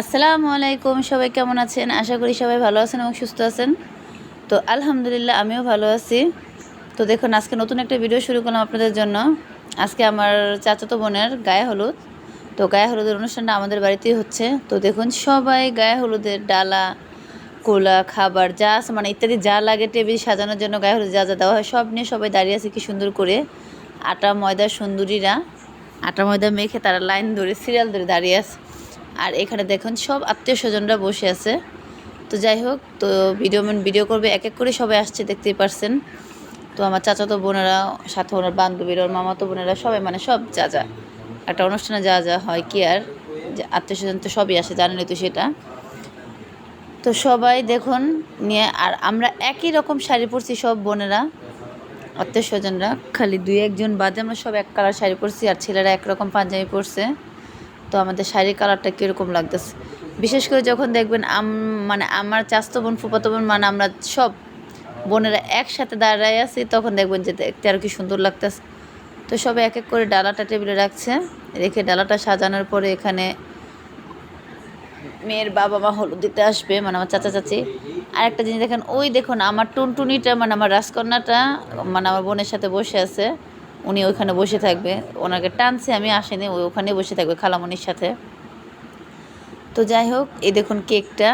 আসসালামু আলাইকুম, সবাই কেমন আছেন? আশা করি সবাই ভালো আছেন এবং সুস্থ আছেন। তো আলহামদুলিল্লাহ আমিও ভালো আছি। তো দেখুন, আজকে নতুন একটা ভিডিও শুরু করলাম আপনাদের জন্য। আজকে আমার চাচাতো বোনের গায়ে হলুদ। তো গায়ে হলুদের অনুষ্ঠানটা আমাদের বাড়িতেই হচ্ছে। তো দেখুন, সবাই গায়ে হলুদের ডালা, কোলা, খাবার, যা মানে ইত্যাদি যা লাগে টেবিল সাজানোর জন্য গায়ে হলুদ যা যা দেওয়া হয়, সব নিয়ে সবাই দাঁড়িয়ে আছে কি সুন্দর করে। আটা ময়দা সুন্দরীরা, আটা ময়দা মেখে তারা লাইন ধরে, সিরিয়াল ধরে দাঁড়িয়ে আছে। আর এখানে দেখুন সব আত্মীয় স্বজনরা বসে আছে। তো যাই হোক, তো ভিডিও ম্যান ভিডিও করবে, এক এক করে সবাই আসছে, দেখতেই পারছেন। তো আমার চাচাতো বোনেরা, সাথে ওনার বান্ধবীর, ওর মামাতো বোনেরা, সবাই মানে সব যা যা। একটা অনুষ্ঠানে যা যা হয় কি আর, যে আত্মীয় স্বজন তো সবই আসে, জানেনই তো সেটা। তো সবাই দেখুন, নিয়ে আর আমরা একই রকম শাড়ি পরছি সব বোনেরা, আত্মীয় স্বজনরা। খালি দুই একজন বাদে আমরা সব এক কালার শাড়ি পরছি, আর ছেলেরা একরকম পাঞ্জাবি পরছে। তো আমাদের শাড়ির কালারটা কীরকম লাগতেছে। বিশেষ করে যখন দেখবেন আম মানে আমার চাস্তো বোন ফুপাতো বোন মানে আমরা সব বোনেরা একসাথে দাঁড়ায় আছি, তখন দেখবেন যে দেখতে আর কি সুন্দর লাগতেছে। তো সবাই এক এক করে ডালাটা টেবিলে রাখছে, রেখে ডালাটা সাজানোর পরে এখানে মেয়ের বাবা মা হলুদ দিতে আসবে মানে আমার চাচা চাচি। আর একটা জিনিস দেখেন, ওই দেখুন, আমার টুনটুনিটা মানে আমার রাজকন্যাটা মানে আমার বোনের সাথে বসে আছে। উনি ওইখানে বসে থাকবে। ওনাকে টানছে, আমি আসেনি ওই ওখানে বসে থাকবে খালামনির সাথে। তো যাই হোক, এই দেখুন কেকটা।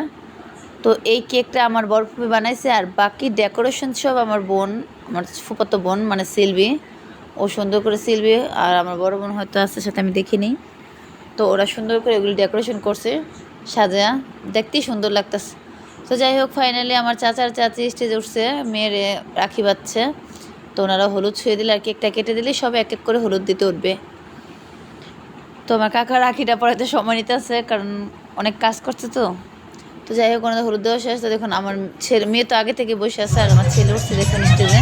তো এই কেকটা আমার বড় ফুপি বানাইছে, আর বাকি ডেকোরেশন সব আমার বোন, আমার ফুপাতো বোন মানে সিলভি। ও সুন্দর করে সিলভি, আর আমার বড় বোন হয়তো আসতে সাথে আমি দেখিনি। তো ওরা সুন্দর করে এগুলি ডেকোরেশন করছে সাজা দেখতেই সুন্দর লাগতেছে। তো যাই হোক, ফাইনালি আমার চাচার চাচি স্টেজে উঠছে, মেয়ের রাখি বাচ্ছে তো ওনারা হলুদ ছুঁয়ে দিলে আর কেকটা কেটে দিলে সব এক এক করে হলুদ দিতে উঠবে। তো আমার কাকা রাখিটা পড়াতে সময় নিতে আছে কারণ অনেক কাজ করছে তো। তো যাই হোক, ওনাদের হলুদ দেওয়া শেষ। দেখুন, আমার ছেলে, মেয়ে তো আগে থেকে বসে আছে, আর আমার ছেলে উঠছে দেখুন স্টেজে।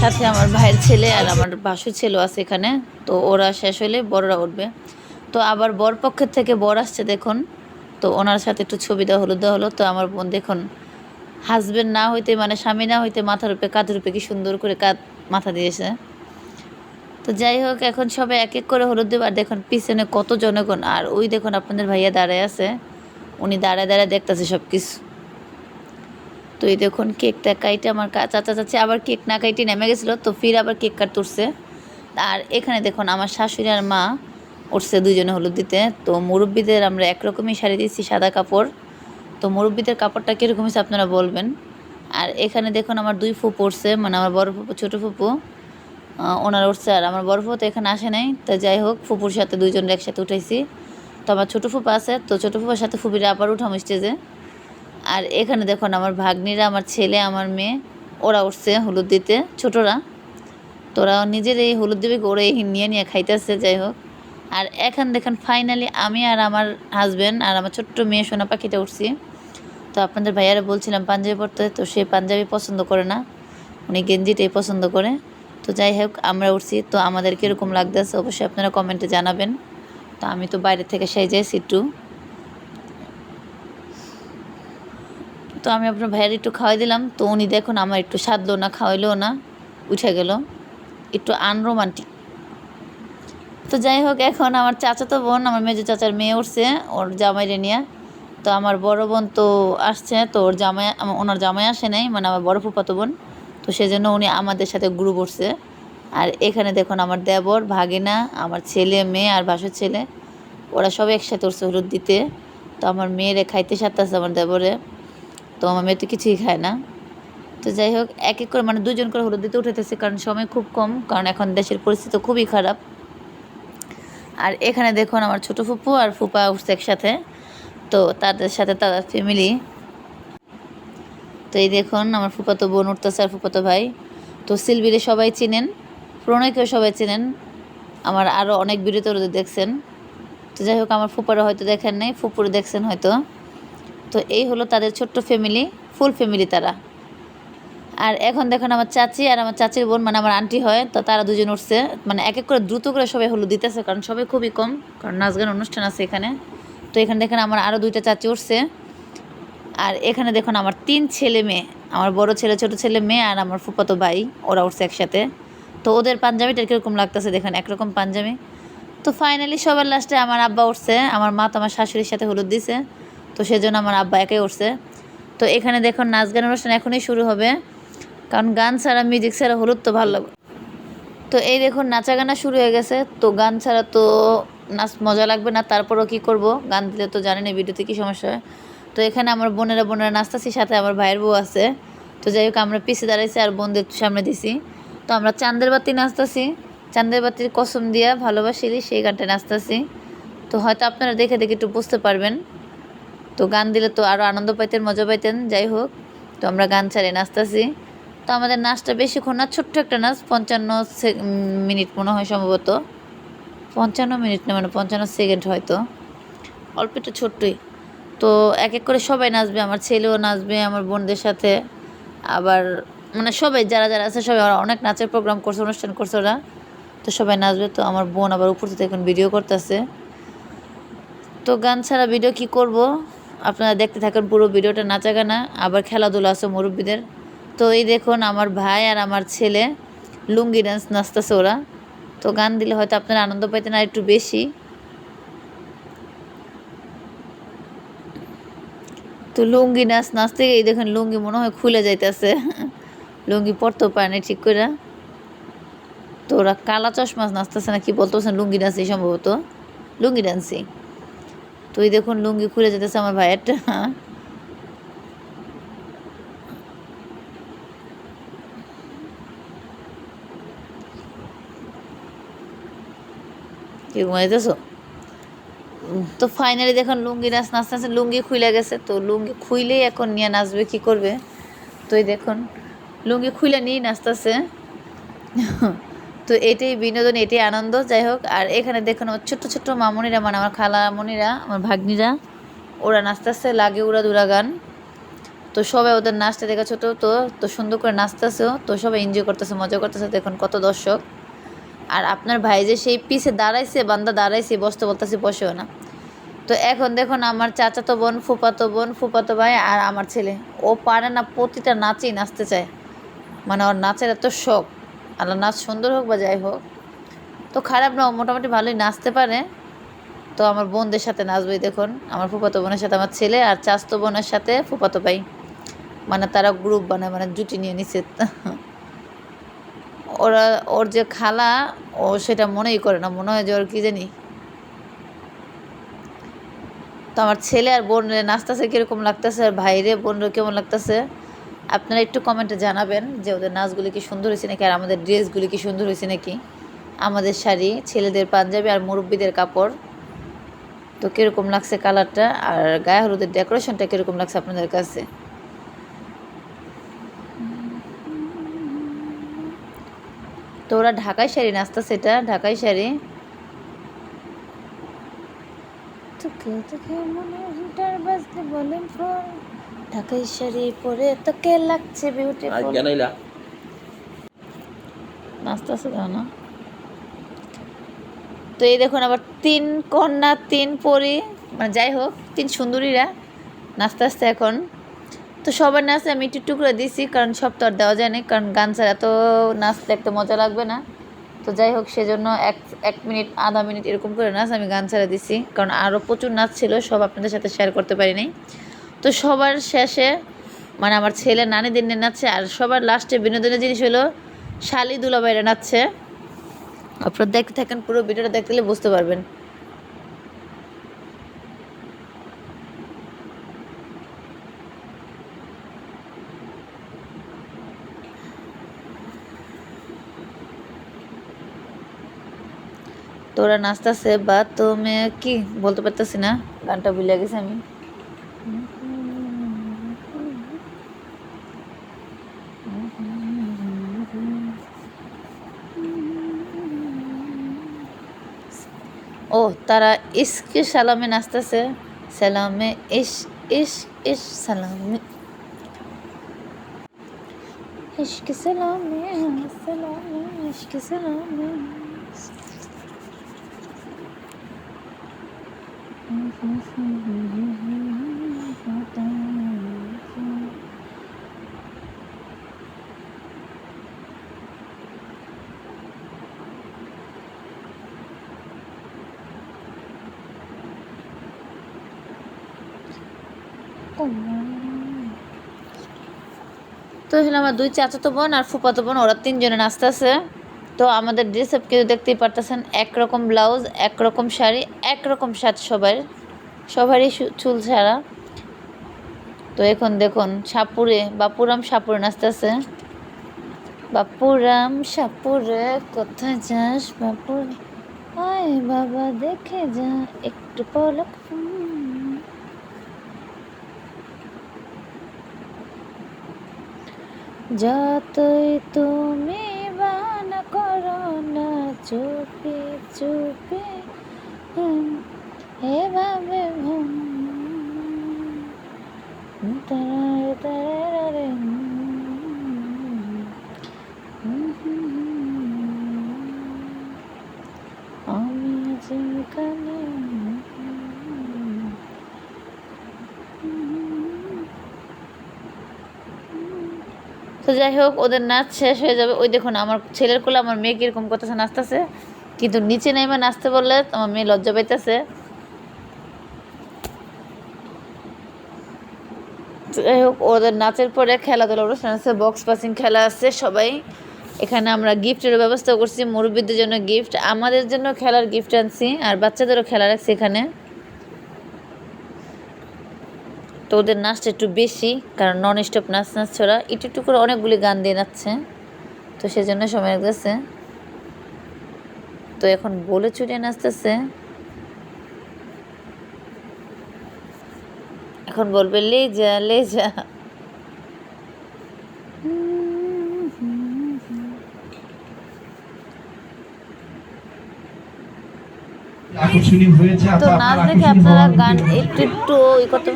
সাথে আমার ভাইয়ের ছেলে আর আমার বাসুর ছেলেও আছে এখানে। তো ওরা শেষ হলে বড়রা উঠবে। তো আবার বর পক্ষের থেকে বর আসছে দেখুন। তো ওনার সাথে একটু ছবি দেওয়া, হলুদ দেওয়া হলো। তো আমার বোন দেখুন হাজবেন্ড না হইতে মানে স্বামী না হইতে মাথার উপরে, কাঁধের উপরে কি সুন্দর করে কাঁধ মাথা দিয়েছে। তো যাই হোক, এখন সবাই এক এক করে হলুদ দেবে। আর দেখুন, পিছনে কত জনগণ। আর ওই দেখুন, আপনাদের ভাইয়া দাঁড়ায় আছে। উনি দাঁড়ায় দাঁড়ায় দেখতেছে সব কিছু তো এই দেখুন, কেকটা কাইটে আমার চাচা চাচি আবার কেক না কাইটে নেমে গেছিল। তো ফির আবার কেক কাট তুলছে। আর এখানে দেখুন, আমার শাশুড়ি আর মা উঠছে দুজনে হলুদ দিতে। তো মুরব্বীদের আমরা একরকমই শাড়ি দিচ্ছি সাদা কাপড়। তো মুরব্বীদের কাপড়টা কীরকম হয়েছে আপনারা বলবেন। আর এখানে দেখুন আমার দুই ফুপু উঠছে মানে আমার বড় ফুপু, ছোটো ফুপু। ওনারা উঠছে আর আমার বড় ফুপু তো এখানে আসে নাই, তো যাই হোক, ফুপুর সাথে দুইজন একসাথে উঠাইছি তো আমার ছোটো ফুপু আছে, তো ছোটো ফুপুর সাথে ফুপিরা আবার উঠাম স্টেজে আর এখানে দেখুন আমার ভাগ্নিরা, আমার ছেলে, আমার মেয়ে, ওরা উঠছে হলুদ দিতে, ছোটরা। তোরা নিজের এই হলুদ দিবে, ওরা এই নিয়ে নিয়ে খাইতেছে, যাই হোক। আর এখন দেখেন ফাইনালি আমি আর আমার হাজব্যান্ড আর আমার ছোট্ট মেয়ে সোনা পাখিটা উঠছি। তো আপনাদের ভাইয়ারা বলছিলাম, পাঞ্জাবি পরতে, তো সে পাঞ্জাবি পছন্দ করে না। উনি গেঞ্জিটাই পছন্দ করে। তো যাই হোক, আমরা উঠছি। তো আমাদের কীরকম লাগতেছে অবশ্যই আপনারা কমেন্টে জানাবেন। তো আমি তো বাইরে থেকে সেই যাইছি একটু তো আমি আপনার ভাইয়ার একটু খাওয়াই দিলাম। তো উনি দেখুন আমার একটু সাধলো না, খাওয়াইলেও না, উঠে গেল। একটু আনরোমান্টিক। তো যাই হোক, এখন আমার চাচাতো বোন, আমার মেজো চাচার মেয়ে উঠছে, ওর জামাইরে নিয়ে। তো আমার বড় বোন তো আসছে, তো ওর জামাই, ওনার জামাই আসে নাই মানে আমার বড় ফুপাতো বোন। তো সেজন্য উনি আমাদের সাথে গ্রুপ উঠছে আর এখানে দেখুন আমার দেবর, ভাগিনা, আমার ছেলে, মেয়ে আর ভাসুর ছেলে। ওরা সব একসাথে উঠছে হলুদ দিতে। তো আমার মেয়েরে খাইতে সাথে আছে আমার দেবরে। তো আমার মেয়ে তো কিছুই খায় না। তো যাই হোক, এক এক করে মানে দুজন করে হলুদ দিতে উঠেতেছে, কারণ সময় খুব কম, কারণ এখন দেশের পরিস্থিতি খুবই খারাপ। আর এখানে দেখুন আমার ছোট ফুপু আর ফুপা উঠছে একসাথে। তো তাদের সাথে তাদের ফ্যামিলি তো এই দেখুন, আমার ফুপাতো বোন উঠতেছে আর ফুপাতো ভাই। তো সিলবিরে সবাই চিনেন, প্রণয়কেও সবাই চিনেন। আমার আরও অনেক ভিডিওতে ওদের দেখছেন। তো যাই হোক, আমার ফুপারা হয়তো দেখেন নাই ফুপুরে দেখছেন হয়তো। তো এই হলো তাদের ছোট্ট ফ্যামিলি ফুল ফ্যামিলি তারা। আর এখন দেখুন আমার চাচি আর আমার চাচির বোন মানে আমার আন্টি হয়, তো তারা দুজন উঠছে। মানে এক এক করে দ্রুত করে সবাই হলুদ দিতেছে, কারণ সবাই খুবই কম, কারণ নাচ গান অনুষ্ঠান আছে এখানে। তো এখানে দেখেন আমার আরও দুইটা চাচি উঠছে। আর এখানে দেখুন আমার তিন ছেলে মেয়ে, আমার বড় ছেলে, ছোট ছেলে মেয়ে আর আমার ফুপাতো ভাই, ওরা উঠছে একসাথে। তো ওদের পাঞ্জাবিটা কীরকম লাগতেছে দেখেন, একরকম পাঞ্জাবি। তো ফাইনালি সবার লাস্টে আমার আব্বা উঠছে, আমার মা তো আমার শাশুড়ির সাথে হলুদ দিছে, তো সেজন্য আমার আব্বা একাই উঠছে। তো এখানে দেখুন নাচ গান অনুষ্ঠান এখনই শুরু হবে, কারণ গান ছাড়া মিউজিক ছাড়া হলুদ তো ভালো লাগবে তো এই দেখুন নাচা গানা শুরু হয়ে গেছে, তো গান ছাড়া তো নাচ মজা লাগবে না, তারপরও কি করব? গান দিলে তো জানেন এই ভিডিওতে কী সমস্যা হয়। তো এখানে আমার বোনেরা বোনেরা নাচতেছি সাথে আমার ভাইয়ের বউ আছে। তো যাই হোক, আমরা পিছিয়ে দাঁড়াইছি আর বোনদের সামনে দিছি। তো আমরা চাঁদের বাতি নাচতেছি। চাঁদের বাতির কসম দিয়া ভালোবাসিলি, সেই গানটা নাচতেছি। তো হয়তো আপনারা দেখে দেখে একটু বুঝতে পারবেন। তো গান দিলে তো আরও আনন্দ পাইতেন, মজা পাইতেন, যাই হোক। তো আমরা গান ছাড়িয়ে নাচতেছি। তো আমাদের নাচটা বেশিক্ষণ না, ছোট্ট একটা নাচ, পঞ্চান্ন মিনিট মনে হয় সম্ভবত। পঞ্চান্ন মিনিট না মানে পঞ্চান্ন সেকেন্ড হয়তো। অল্প একটু ছোট্টই। তো এক এক করে সবাই নাচবে, আমার ছেলেও নাচবে, আমার বোনদের সাথে। আবার মানে সবাই, যারা যারা আছে সবাই, ওরা অনেক নাচের প্রোগ্রাম করছে, অনুষ্ঠান করছে ওরা। তো সবাই নাচবে, তো আমার বোন আবার উপর থেকে এখন ভিডিও করতেছে। তো গান ছাড়া ভিডিও কি করব? আপনারা দেখতে থাকেন পুরো ভিডিওটা নাচা গানা আবার খেলাধুলা আছে মুরব্বীদের। তো এই দেখুন, আমার ভাই আর আমার ছেলে লুঙ্গি ডান্স নাচতেছে ওরা। তো গান দিলে হয়তো আপনারা আনন্দ পাইতেন আর একটু বেশি। তো লুঙ্গি নাচ নাচতে গিয়ে দেখুন লুঙ্গি মনে হয় খুলে যাইতেছে। লুঙ্গি পরতেও পারে না ঠিক করে তো ওরা কালা চশমা নাচতেছে না কি বলতেছেন লুঙ্গি ডান্সই সম্ভবত? লুঙ্গি ডান্সই তো এই দেখুন লুঙ্গি খুলে যেতেছে আমার ভাইয়েরটা। কি ঘুমাইতেছো? তো ফাইনালি দেখুন লুঙ্গি নাচ নাচতে নাচতে লুঙ্গি খুলে গেছে, তো লুঙ্গি খুইলেই এখন নিয়ে নাচবে, কি করবে? তো এই দেখুন, লুঙ্গি খুলে নিয়েই নাচতেছে। তো এটাই বিনোদন, এটাই আনন্দ, যাই হোক। আর এখানে দেখুন আমার ছোট্ট ছোট্ট মামনিরা মানে আমার খালামণিরা আমার ভাগ্নিরা, ওরা নাচতেছে, লাগে উড়া দুরা গান। তো সবাই ওদের নাচতে দেখা ছোটো তো তো সুন্দর করে নাচতেছেও তো সবাই এনজয় করতেছে, মজা করতেছে, দেখুন কত দর্শক। আর আপনার ভাই যে সেই পিছে দাঁড়াইছে, বান্দা দাঁড়াইছে, বসতে বলতেছে, বসেও না। তো এখন দেখুন, আমার চাচাতো বোন ফুপাতো বোন ফুপাতো ভাই আর আমার ছেলে। ও পারে না প্রতিটা নাচেই নাচতে চায়। মানে ওর নাচের এত শখ। আল্লাহ নাচ সুন্দর হোক বা যাই হোক। তো খারাপ না, ও মোটামুটি ভালোই নাচতে পারে। তো আমার বোনদের সাথে নাচবেই দেখুন। আমার ফুপাতো বোনের সাথে আমার ছেলে আর চাচতো বোনের সাথে ফুপাতো ভাই। মানে তারা গ্রুপ বানায় মানে জুটি নিয়ে নিছে। ওরা, ওর যে খালা, ও সেটা মনেই করে না। মনে হয় যে ওর কী জানি? তো আমার ছেলে আর বোন নাচতেছে কীরকম লাগতেছে আর ভাইরে, বোনরে কেমন লাগতেছে? আপনারা একটু কমেন্টে জানাবেন যে ওদের নাচগুলি কি সুন্দর হয়েছে নাকি, আর আমাদের ড্রেসগুলি কি সুন্দর হয়েছে নাকি? আমাদের শাড়ি, ছেলেদের পাঞ্জাবি আর মুরব্বীদের কাপড়। তো কীরকম লাগছে কালারটা? আর গায়ে হলুদের ডেকোরেশনটা কীরকম লাগছে আপনাদের কাছে? তো ওরা ঢাকাই শাড়ি নাস্তা সেটা ঢাকাই শাড়ি। তোকে তোকে মনে হিটার বাজলে বলেন ফোন। ঢাকাই শাড়ি পরে তোকে লাগছে বিউটিফুল জানাইলা নাস্তা আছে দাও না? তো এই দেখুন আবার তিন কন্যা তিন পরি মানে যাই হোক তিন সুন্দরীরা নাচতে আসতে এখন। তো সবার নাচে আমি একটু টুকরো দিছি, কারণ সব তো আর দেওয়া যায় না, কারণ গান ছাড়া তো নাচ দেখতে মজা লাগবে না। তো যাই হোক, সেজন্য এক এক মিনিট, আধা মিনিট এরকম করে নাচ আমি গান ছাড়া দিছি, কারণ আরও প্রচুর নাচ ছিল, সব আপনাদের সাথে শেয়ার করতে পারিনি তো সবার শেষে মানে আমার ছেলে নানিদের নিয়ে নাচছে, আর সবার লাস্টে বিনোদনের জিনিস হলো শালি দুলাবাইরা নাচছে। আপনারা দেখতে থাকেন পুরো ভিডিওটা, দেখতে গেলে বুঝতে পারবেন। ওরা নাচতেছে বা তুমি কি বলতে পারতেছি না? গানটা ভুলে গেছি আমি। ও, তারা ইস্ক সালামে নাচতেছে। সালামে ইস ইস ইস সালামে। ইশক সালামে সালামে, ইশক সালামে। তো হলো আমার দুই চাচাতো বোন আর ফুপাতো বোন, ওরা তিনজনে নাচতেছে। তো আমাদের ড্রেস আপ কিন্তু দেখতেই পারতেছেন, একরকম ব্লাউজ একরকম শাড়ি, একরকম সাজ সবার। সবারই চুল ছাড়া। তো এখন দেখুন, সাপুরে, বাপুরাম সাপুরে নাচতেছে। বাপুরাম সাপুরে, কোথায় যাস বাপুর? বাবা, দেখে যা, একটু পলক। যতই তুমি বানা করো না, চুপি চুপি এভাবে আমি এখানে। তো যাই হোক, ওদের নাচ শেষ হয়ে যাবে। ওই দেখুন, আমার ছেলের কোলে আমার মেয়ে কীরকম করতেছে, নাচতেছে। কিন্তু নিচে নেমে নাচতে বললে, আমার মেয়ে লজ্জা পাইতেছে। যাই হোক, ওদের নাচের পরে খেলাধুলা অনুষ্ঠান আছে বক্স পাসিং খেলা আছে, সবাই। এখানে আমরা গিফটের ব্যবস্থা করছি, মুরব্বীদের জন্য গিফট আমাদের জন্য খেলার গিফট আনছি, আর বাচ্চাদেরও খেলা রাখছি এখানে। তো ওদের নাচটা একটু বেশি, কারণ নন স্টপ নাচ নাচ ছড়া একটু একটু করে অনেকগুলি গান দিয়ে নাচছে, তো সেজন্য সময় লাগতেছে। তো এখন বলে চুরিয়ে নাচতেছে। এখন বলবে লে যা লে যা। তো নাচ দেখে আপনারা গান একটু একটু ই করতে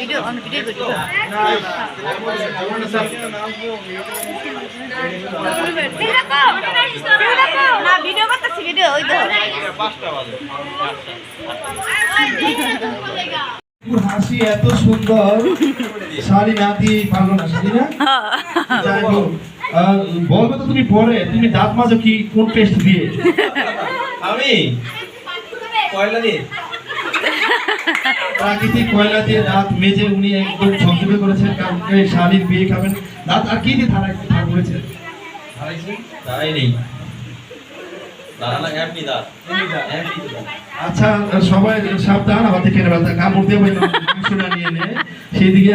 ভিডিও আমি ভিডিও না ভিডিও করতেছি হাসি এত সুন্দর। শাড়ি না বলবে তো তুমি পরে, তুমি দাঁত মাজো কি, কোন পেস্ট দিয়ে? আমি? প্রাকৃতিক কয়লা দিয়ে দাঁত মেজে উনি একদম ঝকঝকে করেছেন, কারণ শাড়ির বিয়ে খাবেন। দাঁত আর কি দিয়ে ধারা ধার করেছেন? তাই নেই। আচ্ছা সবাই সাবধান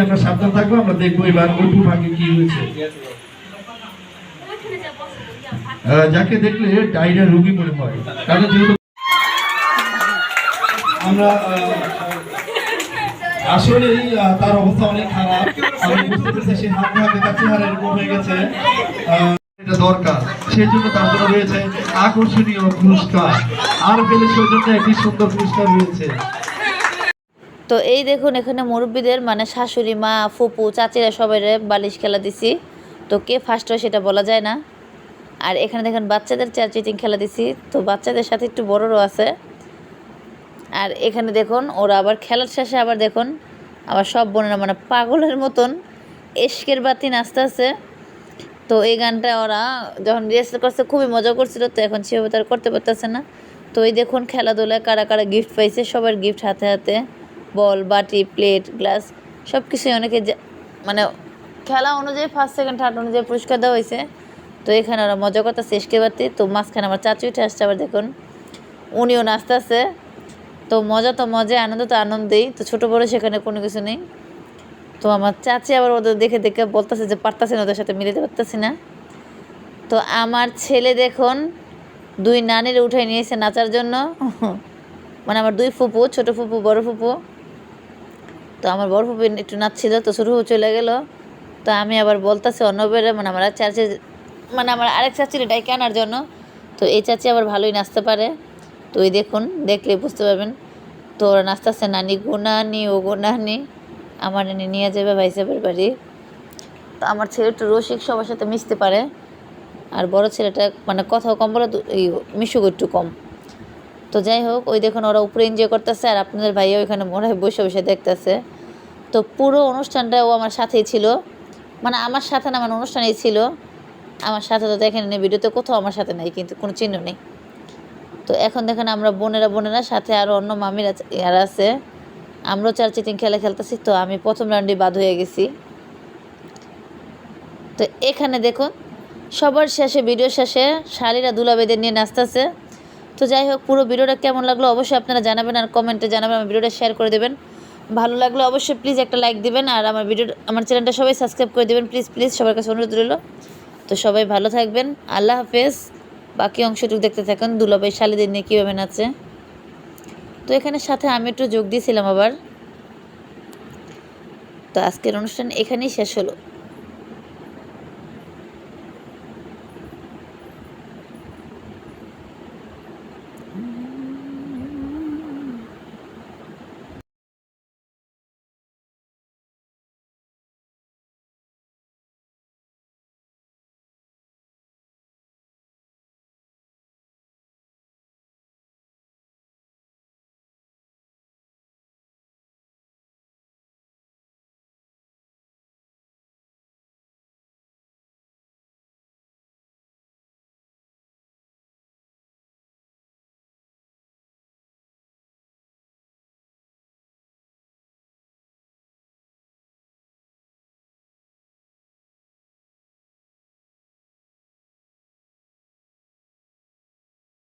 আমরা সাবধান থাকব, আমরা দেখব কি হয়েছে। যাকে দেখলে ডায়রিয়া রোগী মনে হয় কারণ যেহেতু আমরা আসলে তার অবস্থা অনেক খারাপ। সে হাত হাতে হয়ে গেছে। এটা দরকার। সেই জন্য তার জন্য রয়েছে আকর্ষণীয় পুরস্কার। আর পেলে সৌজন্য একটি সুন্দর পুরস্কার রয়েছে। তো এই দেখুন, এখানে মুরব্বীদের মানে শাশুড়ি মা, ফুপু, চাচিরা সবাই বালিশ খেলা দিছি। তো কে ফার্স্ট হয় সেটা বলা যায় না। আর এখানে দেখেন, বাচ্চাদের চেয়ার চিটিং খেলা দিছি। তো বাচ্চাদের সাথে একটু বড়রও আছে। আর এখানে দেখুন, ওরা আবার খেলার শেষে আবার দেখুন, আবার সব বোনেরা মানে পাগলের মতন এশকের বাতি নাচতে আছে তো এই গানটা ওরা যখন রিহার্সাল করছে, খুবই মজা করছিল, তো এখন সেভাবে তারা করতে পারতেছে না। তো এই দেখুন খেলাধুলায় কারা কারা গিফট পাইছে, সবার গিফট হাতে হাতে বল বাটি প্লেট গ্লাস সব কিছুই অনেকে মানে খেলা অনুযায়ী ফার্স্ট সেকেন্ড থার্ড অনুযায়ী পুরস্কার দেওয়া হয়েছে। তো এখানে ওরা মজা করতেছে এসকে বাতি তো মাঝখানে আমার চাচি উঠে আসছে আবার দেখুন। উনিও নাচতেছে। তো মজা তো মজা আনন্দ তো আনন্দেই। তো ছোটো বড়ো সেখানে কোনো কিছু নেই। তো আমার চাচি আবার ওদের দেখে দেখে বলতেছে যে পারতাছি না, ওদের সাথে মিলাতে পারতেছি না। তো আমার ছেলে দেখুন, দুই নানির উঠাই নিয়েছে নাচার জন্য। মানে আমার দুই ফুপু, ছোট ফুপু, বড় ফুপু। তো আমার বড় ফুপু একটু নাচছিল, তো ছোটো ফুপু চলে গেল। তো আমি আবার বলতেছি অন্যবেরে মানে আমার চাচি মানে আমার আরেক চাচির ডাইকে আনার জন্য। তো এই চাচি আবার ভালোই নাচতে পারে। তো এই দেখুন, দেখলে বুঝতে পারবেন। তো ওরা নাচতেছে, নানি গো নানি, ও গো নানি। আমার নানি নিয়ে যাবে ভাই সাহেবের বাড়ি। তো আমার ছেলে একটু রসিক সবার সাথে মিশতে পারে। আর বড় ছেলেটা মানে কথাও কম বলে এই মিশুক একটু কম। তো যাই হোক, ওই দেখুন ওরা উপরে এনজয় করতেছে আর আপনাদের ভাইয়া ওইখানে মনে হয় বসে বসে দেখতেছে। তো পুরো অনুষ্ঠানটা ও আমার সাথেই ছিল। মানে আমার সাথে না মানে অনুষ্ঠানেই ছিল। আমার সাথে তো দেখেন ভিডিওতে কোথাও আমার সাথে নেই, কিন্তু কোনো চিহ্ন নেই। তো এখন দেখেন আমরা বোনেরা বোনেরা সাথে আরও অন্য মামির আর আছে। আমরাও চার চিটিং খেলা খেলতেছি, তো আমি প্রথম রাউন্ডে বাদ হয়ে গেছি। তো এখানে দেখুন, সবার শেষে ভিডিও শেষে শালিরা দুলাবেদের নিয়ে নাচতেছে। তো যাই হোক, পুরো ভিডিওটা কেমন লাগল অবশ্যই আপনারা জানাবেন আর কমেন্টে জানাবেন, আমার ভিডিওটা শেয়ার করে দেবেন। ভালো লাগলে অবশ্যই প্লিজ একটা লাইক দিবেন আর আমার ভিডিও আমার চ্যানেলটা সবাই সাবস্ক্রাইব করে দেবেন, প্লিজ প্লিজ সবার কাছে অনুরোধ রইল। তো সবাই ভালো থাকবেন, আল্লাহ হাফেজ। বাকি অংশটুকু দেখতে থাকুন, দুলাভাই শালিদের নিয়ে কীভাবে নাচে। তো এখানে সাথে আমি একটু যোগ দিয়েছিলাম আবার। তো আজকের অনুষ্ঠান এখানেই শেষ হলো।